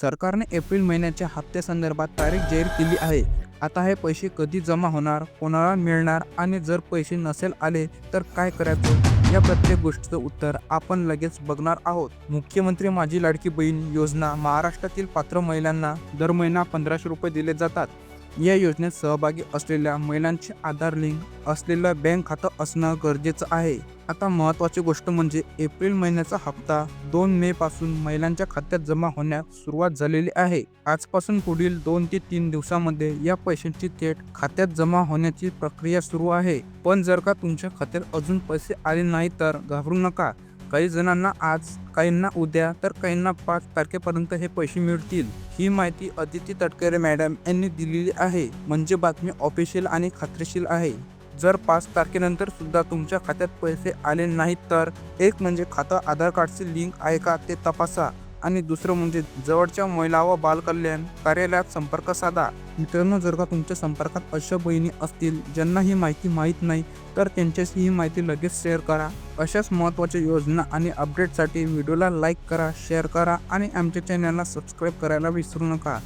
सरकारने एप्रिल महिन्याच्या हप्त्यासंदर्भात तारीख जाहीर केली आहे. आता हे पैसे कधी जमा होणार कोणाला मिळणार आणि जर पैसे नसेल आले तर काय करायचं? या प्रत्येक गोष्टीचं उत्तर आपण लगेच बघणार आहोत. मुख्यमंत्री माझी लाडकी बहीण योजना महाराष्ट्रातील पात्र महिलांना दर महिना पंधराशे रुपये दिले जातात. या योजनेत सहभागी असलेल्या महिलांचे आधार लिंक असलेलं बँक खातं असणं गरजेचं आहे. आता महत्त्वाची गोष्ट म्हणजे एप्रिल महिन्याचा हप्ता दोन मे पासून महिलांच्या खात्यात जमा होण्यास सुरुवात झालेली आहे. आजपासून पुढील दोन ते तीन दिवसामध्ये या पैशांची थेट खात्यात जमा होण्याची प्रक्रिया सुरू आहे. पण जर का तुमच्या खात्यात अजून पैसे आले नाही तर घाबरू नका. काही जणांना आज काहींना उद्या तर काहींना पाच तारखेपर्यंत हे पैसे मिळतील. ही माहिती अदिती तटकरे मॅडम यांनी दिलेली आहे. म्हणजे बातमी ऑफिशियल आणि खात्रीशील आहे. जर पाच तारखेनंतर सुद्धा तुमच्या खात्यात पैसे आले नाहीत तर एक म्हणजे खातं आधार कार्डची लिंक आहे का ते तपासा. आणि दुसरं म्हणजे जवळच्या महिला व बालकल्याण कार्यालयात संपर्क साधा. मित्रांनो जर का तुमच्या संपर्कात अशा बहिणी असतील ज्यांना ही माहिती माहीत नाही तर त्यांच्याशी ही माहिती लगेच शेअर करा. अशाच महत्त्वाच्या योजना आणि अपडेटसाठी व्हिडिओला लाईक करा शेअर करा आणि आमच्या चॅनलला सबस्क्राईब करायला विसरू नका.